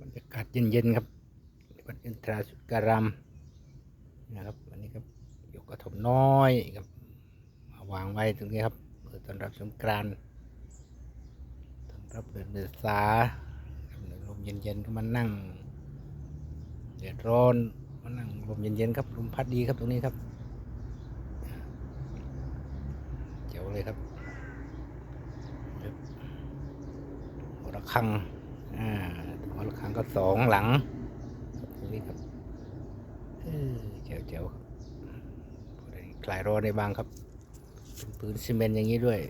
บรรยากาศเย็นๆครับวัดอินทราสุการามนะครับวันนี้ครับยกกระถมน้อยครับมาวางไว้ตรงนี้ครับเพื่อต้อนรับสงกรานต์ต้อนรับเดือนเมษาครับลมเย็นๆก็มานั่งเดือดร้อนมานั่งลมเย็นๆครับลมพัดดีครับตรงนี้ครับเจ๋วเลยครับครับหัวระฆังอ่า หัวระฆังก็สองหลังตรงนี้ครับเออเจ๋วเจ๋วๆครับคลายร้อนได้บ้างครับเป็นปืนซีเมนต์อย่างนี้ด้วย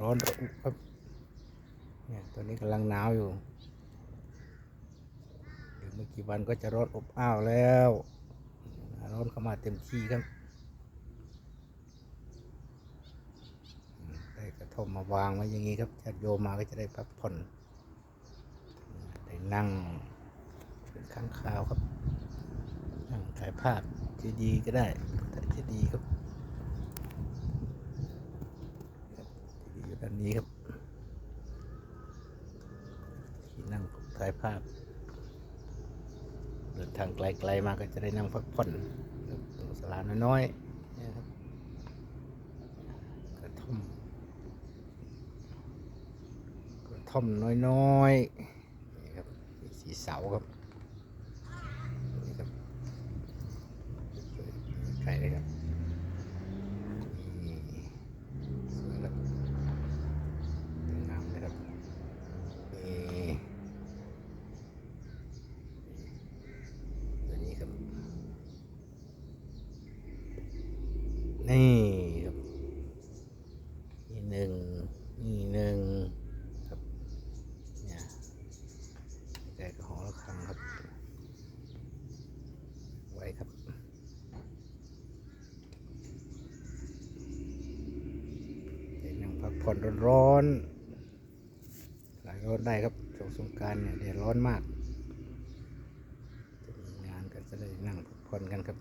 ร้อนระอุครับเนี่ยตอนนี้กำลังหนาวอยู่เดี๋ยวไม่กี่วันก็จะร้อนอบอ้าวแล้วร้อนเข้ามาเต็มที่ครับได้กระทมมาวางไว้อย่างนี้ครับญาติโยมมาก็จะได้พักผ่อน ได้นั่งเป็นข้างคาวครับ นั่งถ่ายภาพที่ดีก็ได้ถ่ายดีครับดีอยู่ด้านนี้ครับ ที่นั่งถ่ายภาพ เดินทางไกลๆมาก็จะได้นั่งพักผ่อนครับตรงสลาน้อยๆนี่ยครับกระท่อมกระท่อมน้อยๆ มีสีเสาครับนี่ครับใกล้เลยครับนี่สวยครับสวยงามเลยครับนี่ตัวนี้ครับนี่ครับนี่หนึ่งนี่หนึ่งครับเนี่ยแกก็หอระฆังครับ ไว้ครับได้นั่งพัก ผ่อนร้อนๆหลายร้อนได้ครับช่วงสงการเนี่ยแดดร้อนมากงานก็จะได้นั่งพักผ่อนกันครับ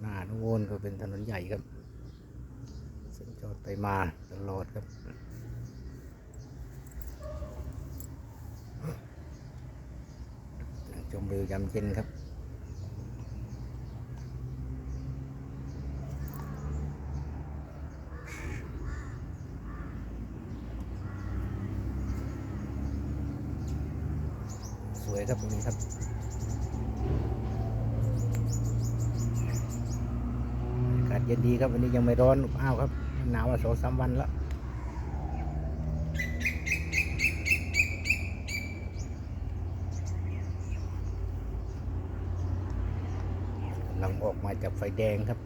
หน้าโน้นก็เป็นถนนใหญ่ครับสัญจรไปมาตลอดครับนั่งชมวิวยามเย็นครับ ส วยครับตรงนี้ครับอากาศเย็นดีครับวันนี้ยังไม่ร้อนอบอ้าวครับ หนาวมาสองสามวันแล้วกำลังออกมาจากไฟแดงครับ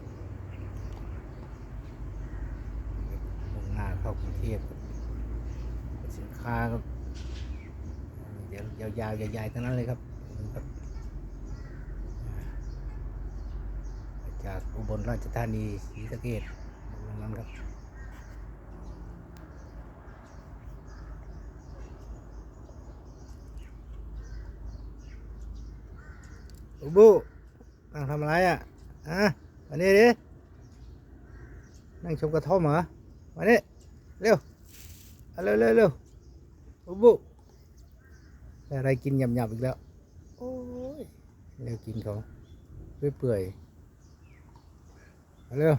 มุ่งหน้าเข้ากรุงเทพสินค้าครับ เดี๋ยวยาวๆใหญ่ๆทั้งนั้นเลยครับครับ จากอุบลราชธานีศรีสะเกดตรงนั้นครับอุบุนั่งทำอะไรอะอะมานี่ดินั่งชมกระท่อมเหรอมานี่เร็วเร็วเร็วเร็วอุบุ อะไรกินยำๆอีกแล้ว โอ้ยเร็วกินเขาเปื่อยๆเอาเร็ว